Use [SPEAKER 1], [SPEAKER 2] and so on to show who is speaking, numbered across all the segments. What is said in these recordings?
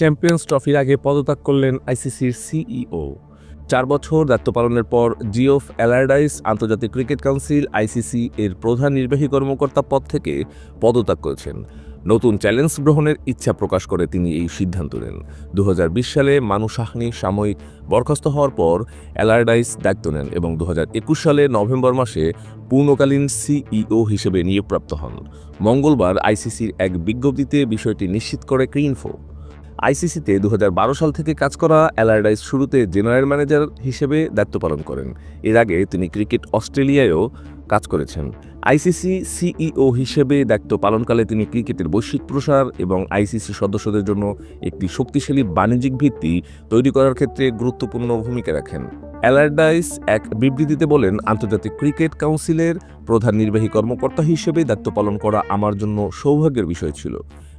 [SPEAKER 1] Champions ট্রফির আগে পদত্যাগ করলেন আইসিসির সিইও। চার বছর দায়িত্ব পালনের পর জিওফ অ্যালার্ডাইস আন্তর্জাতিক ক্রিকেট কাউন্সিল আইসিসি এর প্রধান নির্বাহী কর্মকর্তা পদ থেকে পদত্যাগ করেছেন। নতুন চ্যালেঞ্জ গ্রহণের ইচ্ছা প্রকাশ করে তিনি এই সিদ্ধান্ত নেন। দু হাজার বিশ সালে মানু সাহনি সাময়িক বরখাস্ত হওয়ার পর অ্যালার্ডাইস দায়িত্ব নেন এবং দু হাজার একুশ সালে নভেম্বর মাসে পূর্ণকালীন সিইও হিসেবে নিয়োগপ্রাপ্ত হন। মঙ্গলবার আইসিসির এক বিজ্ঞপ্তিতে বিষয়টি নিশ্চিত করে ক্রিনফো। আইসিসিতে দু হাজার বারো সাল থেকে কাজ করা অ্যালার্ডাইস শুরুতে জেনারেল ম্যানেজার হিসেবে দায়িত্ব পালন করেন। এর আগে তিনি ক্রিকেট অস্ট্রেলিয়ায়ও কাজ করেছেন। আইসিসি সিইও হিসেবে দায়িত্ব পালনকালে তিনি ক্রিকেটের বৈশ্বিক প্রসার এবং আইসিসি সদস্যদের জন্য একটি শক্তিশালী বাণিজ্যিক ভিত্তি তৈরি করার ক্ষেত্রে গুরুত্বপূর্ণ ভূমিকা রাখেন। অ্যালার্ডাইস এক বিবৃতিতে বলেন, আন্তর্জাতিক ক্রিকেট কাউন্সিলের প্রধান নির্বাহী কর্মকর্তা হিসেবে দায়িত্ব পালন করা আমার জন্য সৌভাগ্যের বিষয় ছিল।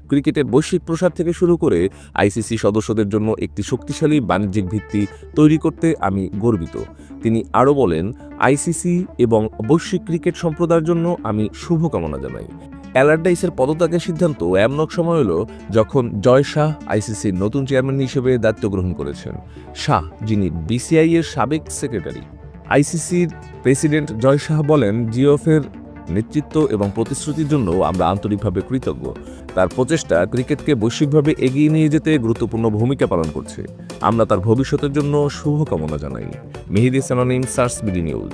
[SPEAKER 1] ক্রিকেটের বৈশ্বিক প্রসার থেকে শুরু করে আইসিসি সদস্যদের জন্য একটি শক্তিশালী বাণিজ্যিক ভিত্তি তৈরি করতে আমি গর্বিত। তিনি আরও বলেন, আইসিসি এবং বৈশ্বিক ক্রিকেট সম্প্রদায়ের জন্য আমি শুভকামনা জানাই। অ্যালার্ডাইসের পদত্যাগের সিদ্ধান্ত এমন এক সময় হলো যখন জয় শাহ আইসিসির নতুন চেয়ারম্যান হিসেবে দায়িত্ব গ্রহণ করেছেন। শাহ, যিনি বিসিআই এর সাবেক সেক্রেটারি। আইসিসির প্রেসিডেন্ট জয় শাহ বলেন, জিওফের নেতৃত্ব এবং প্রতিশ্রুতির জন্য আমরা আন্তরিকভাবে কৃতজ্ঞ। তার প্রচেষ্টা ক্রিকেটকে বৈশ্বিকভাবে এগিয়ে নিয়ে যেতে গুরুত্বপূর্ণ ভূমিকা পালন করছে। আমরা তার ভবিষ্যতের জন্য শুভকামনা জানাই। মেহেদি সানানিম সার্স বিডি নিউজ।